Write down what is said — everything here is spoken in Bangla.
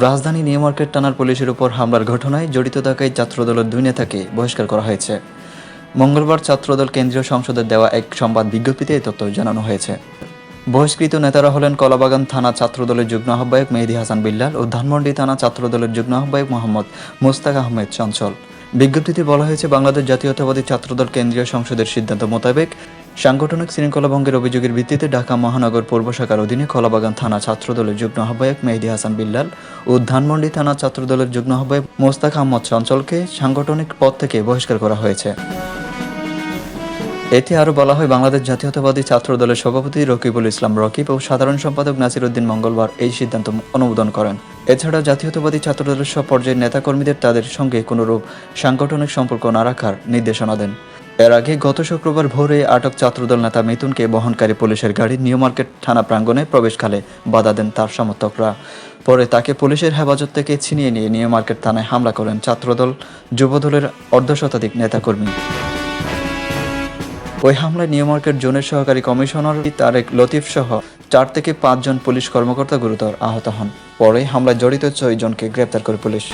রাজধানী নিউ মার্কেট থানার পুলিশের উপর হামলার ঘটনায় জড়িত থাকায় ছাত্রদলের দুই নেতাকে বহিষ্কার করা হয়েছে। মঙ্গলবার ছাত্রদল কেন্দ্রীয় সংসদের দেওয়া এক সংবাদ বিজ্ঞপ্তিতে এই তথ্য জানানো হয়েছে। বহিষ্কৃত নেতারা হলেন কলাবাগান থানা ছাত্রদলের যুগ্ম আহ্বায়ক মেহেদি হাসান বিল্লাল ও ধানমন্ডি থানা ছাত্রদলের যুগ্ম আহ্বায়ক মোহাম্মদ মুস্তাক আহমেদ চঞ্চল। বিজ্ঞপ্তিতে বলা হয়েছে, বাংলাদেশ জাতীয়তাবাদী ছাত্রদল কেন্দ্রীয় সংসদের সিদ্ধান্ত মোতাবেক সাংগঠনিক শৃঙ্খলা ভঙ্গের অভিযোগের ভিত্তিতে ঢাকা মহানগর পৌর শাখার অধীনে কলাবাগান থানা ছাত্রদলের যুগ্ম আহ্বায়ক মেহেদি হাসান বিল্লাল ও ধানমন্ডি থানা ছাত্রদলের যুগ্ম আহ্বায়ক মোস্তাক আহমদ চঞ্চলকে সাংগঠনিক পদ থেকে বহিষ্কার করা হয়েছে। এতে আরও বলা হয়, বাংলাদেশ জাতীয়তাবাদী ছাত্র দলের সভাপতি রকিবুল ইসলাম রকিব ও সাধারণ সম্পাদক নাসির উদ্দিন মঙ্গলবার এই সিদ্ধান্ত অনুমোদন করেন। এছাড়া জাতীয়তাবাদী ছাত্র দলের সব পর্যায়ের নেতাকর্মীদের তাদের সঙ্গে কোনোরূপ সাংগঠনিক সম্পর্ক না রাখার নির্দেশনা দেন। এর আগে গত শুক্রবার ভোরে আটক ছাত্রদল নেতা মিথুনকে বহনকারী পুলিশের গাড়ি নিউ মার্কেট থানা প্রাঙ্গণে প্রবেশকালে বাধা দেন তার সমর্থকরা। পরে তাকে পুলিশের হেফাজত থেকে ছিনিয়ে নিয়ে নিউ মার্কেট থানায় হামলা করেন ছাত্রদল, যুবদলের অর্ধশতাধিক নেতাকর্মী। ওই হামলায় নিউ মার্কেট জোনের সহকারী কমিশনার তারেক লতিফ সহ চার থেকে পাঁচজন পুলিশ কর্মকর্তা গুরুতর আহত হন। পরে হামলায় জড়িত ছয় জনকে গ্রেপ্তার করে পুলিশ।